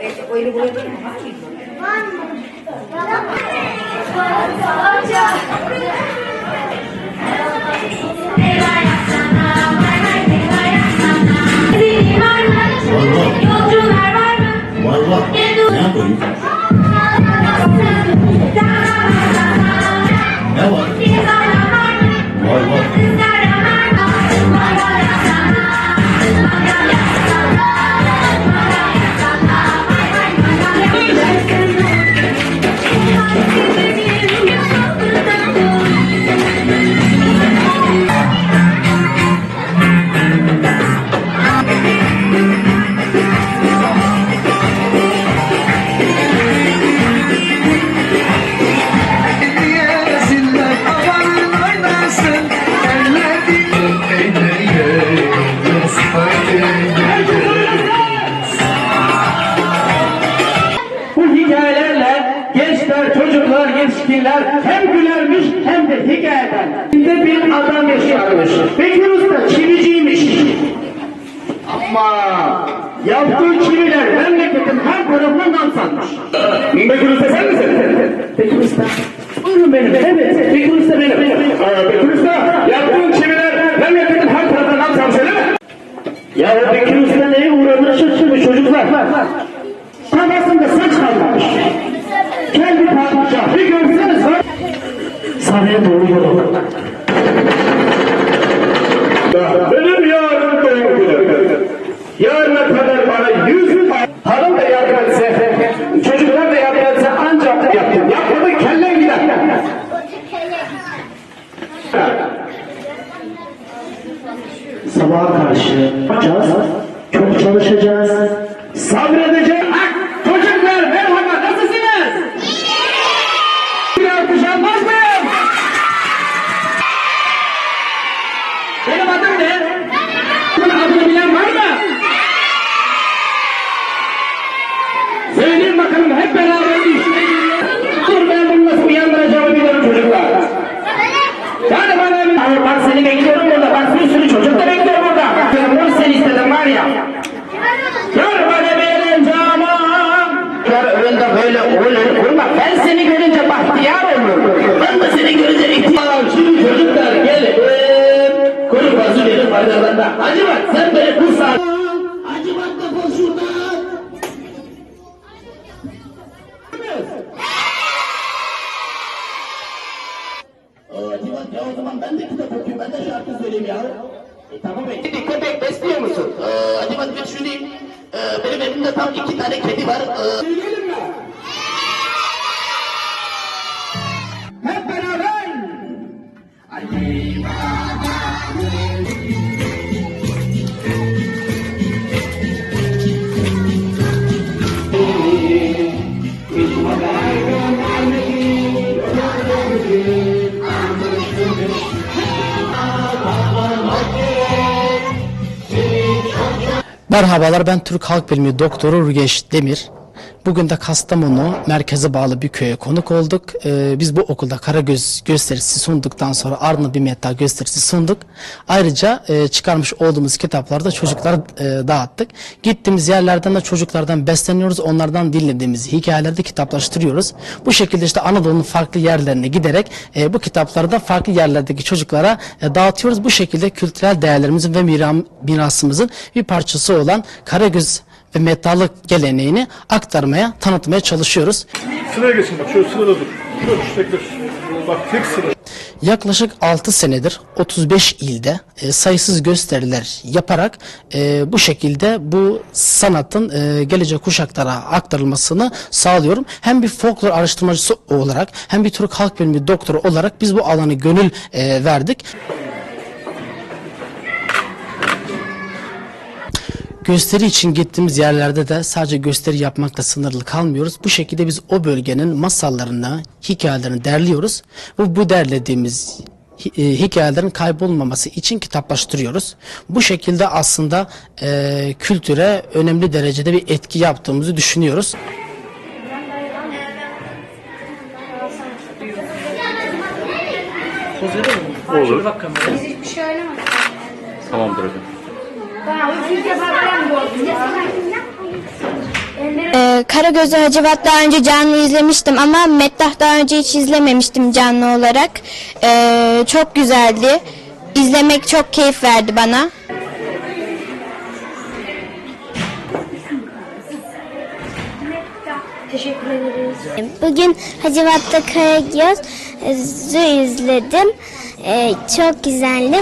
E, öyle çocuklar, yetişkinler hem gülermiş hem de hikayeden. Şimdi bir adam yaşarmış. Bekir Usta çiviciymiş. Ama yaptığı çiviler memleketin her tarafından nam salmış. Bekir Usta sen misin? Bekir Usta. Buyurun benim. Evet. Bekir Usta benim. Aa, Bekir Usta yaptığın çiviler memleketin her tarafından nam salmış öyle mi? Ya Bekir Usta neye uğradığını şaşırmış çocuklar. Kafasında saç kalmamış. Kendi padişah bir görseniz. Saraya doğru yol alır. Benim yarın doğum günüm. Yarına kadar bana yüz hanım da yardım etse, çocuklar da yardım etse ancak yaptım. Yapmadı kellen gider. Sabaha karşı yapacağız. Çok çalışacağız. Sabredeceğiz. Seni görünce bahtiyar olurum. Ben de seni görünce ihtiyar Şimdi çocuklar gelin. Kuru fasulyenin faydalarında. Hacı bak sen beni kursan. Hacı bak defol şuradan. Hacı bak ya o zaman ben de kitap okuyayım. Ben de şarkı söyleyeyim ya. E, tamam be. Kedi köpek besliyor musun? Ee, hadi bak bir düşüneyim. Ee, benim evimde tam iki tane kedi var. Ee, Merhabalar ben Türk Halk Bilimi Doktoru Rugeş Demir. Bugün de Kastamonu merkeze bağlı bir köye konuk olduk. Ee, biz bu okulda Karagöz gösterisi sunduktan sonra Arna bir meta gösterisi sunduk. Ayrıca e, çıkarmış olduğumuz kitaplarda çocuklara e, dağıttık. Gittiğimiz yerlerden de çocuklardan besleniyoruz. Onlardan dinlediğimiz hikayeleri de kitaplaştırıyoruz. Bu şekilde işte Anadolu'nun farklı yerlerine giderek e, bu kitapları da farklı yerlerdeki çocuklara e, dağıtıyoruz. Bu şekilde kültürel değerlerimizin ve miram, mirasımızın bir parçası olan Karagöz ve metalık geleneğini aktarmaya, tanıtmaya çalışıyoruz. Sıraya geçin bak şöyle sırada dur. Şu tekrar. Bak tek sıra. Yaklaşık 6 senedir 35 ilde e, sayısız gösteriler yaparak e, bu şekilde bu sanatın e, gelecek kuşaklara aktarılmasını sağlıyorum. Hem bir folklor araştırmacısı olarak hem bir Türk halk bilimi doktoru olarak biz bu alanı gönül e, verdik. Gösteri için gittiğimiz yerlerde de sadece gösteri yapmakla sınırlı kalmıyoruz. Bu şekilde biz o bölgenin masallarını, hikayelerini derliyoruz. Ve bu derlediğimiz e, hikayelerin kaybolmaması için kitaplaştırıyoruz. Bu şekilde aslında e, kültüre önemli derecede bir etki yaptığımızı düşünüyoruz. Olur. Hiçbir şey oynamadım. Tamamdır hocam. Ee, Karagöz'ü Hacivat daha önce canlı izlemiştim ama Meddah daha önce hiç izlememiştim canlı olarak. Ee, çok güzeldi. İzlemek çok keyif verdi bana. Teşekkür ederiz. Bugün Hacivat'ta Karagöz'ü izledim. Ee, çok güzeldi.